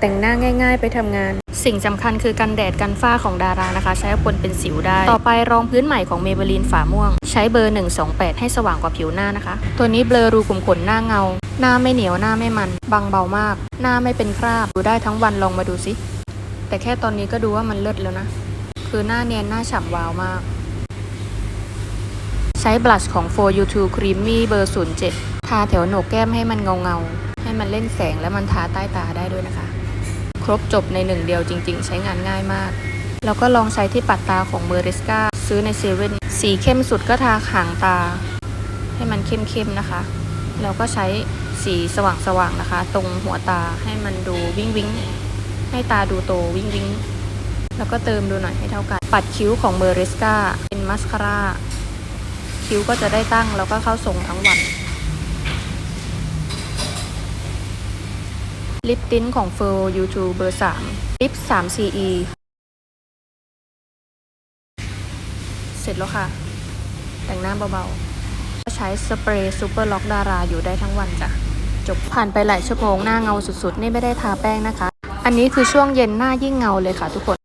แต่งหน้าง่าย ๆ ไปทำงาน สิ่งสำคัญคือกันแดดกันฝ้าของดารานะคะ ใช้กับคนเป็นสิวได้ ต่อไปรองพื้นใหม่ของเมเบลีนฝาม่วง ใช้เบอร์ 128 ให้สว่างกว่าผิวหน้านะคะ ตัวนี้เบลอรูขุมขนหน้าเงา หน้าไม่เหนียวหน้าไม่มันบางเบามาก หน้าไม่เป็นคราบดูได้ทั้งวันลองมาดูสิแต่แค่ตอนนี้ก็ดูว่ามันเลิศแล้วนะ คือหน้าเนียนหน้าฉ่ำวาวมาก ใช้บลัชของ For You To Creamy เบอร์ 07 ทาแถวโหนกแก้มให้มันเงาเงาให้มันเล่นแสงและมันทาใต้ตาได้ด้วยนะคะ รบจบในหนึ่งเดียวจริง ๆ ใช้งานง่ายมาก แล้วก็ลองใช้ที่ปัดตาของเมอริสกาซื้อในเซเว่นสีเข้มสุดก็ทาหางตา ให้มันเข้มๆนะคะ แล้วก็ใช้สีสว่างๆนะคะ ตรงหัวตาให้มันดูวิงวิงให้ตาดูโตวิงวิงแล้วก็เติมดูหน่อยให้เท่ากัน ปัดคิ้วของเมอริสกาเป็นมัสคาร่าคิ้วก็จะได้ตั้งแล้วก็เข้าทรงทั้งวัน ลิปติ้นของ f u r YouTube เบอร์สามลิป3 CE เสร็จแล้วค่ะ แต่งหน้าเบาๆก็ใช้สเปรย์ซูเปอร์ล็อกดาราอยู่ได้ทั้งวันจ้ะ จบผ่านไปหลายชั่วโมงหน้าเงาสุดๆ นี่ไม่ได้ทาแป้งนะคะ อันนี้คือช่วงเย็นหน้ายิ่งเงาเลยค่ะทุกคน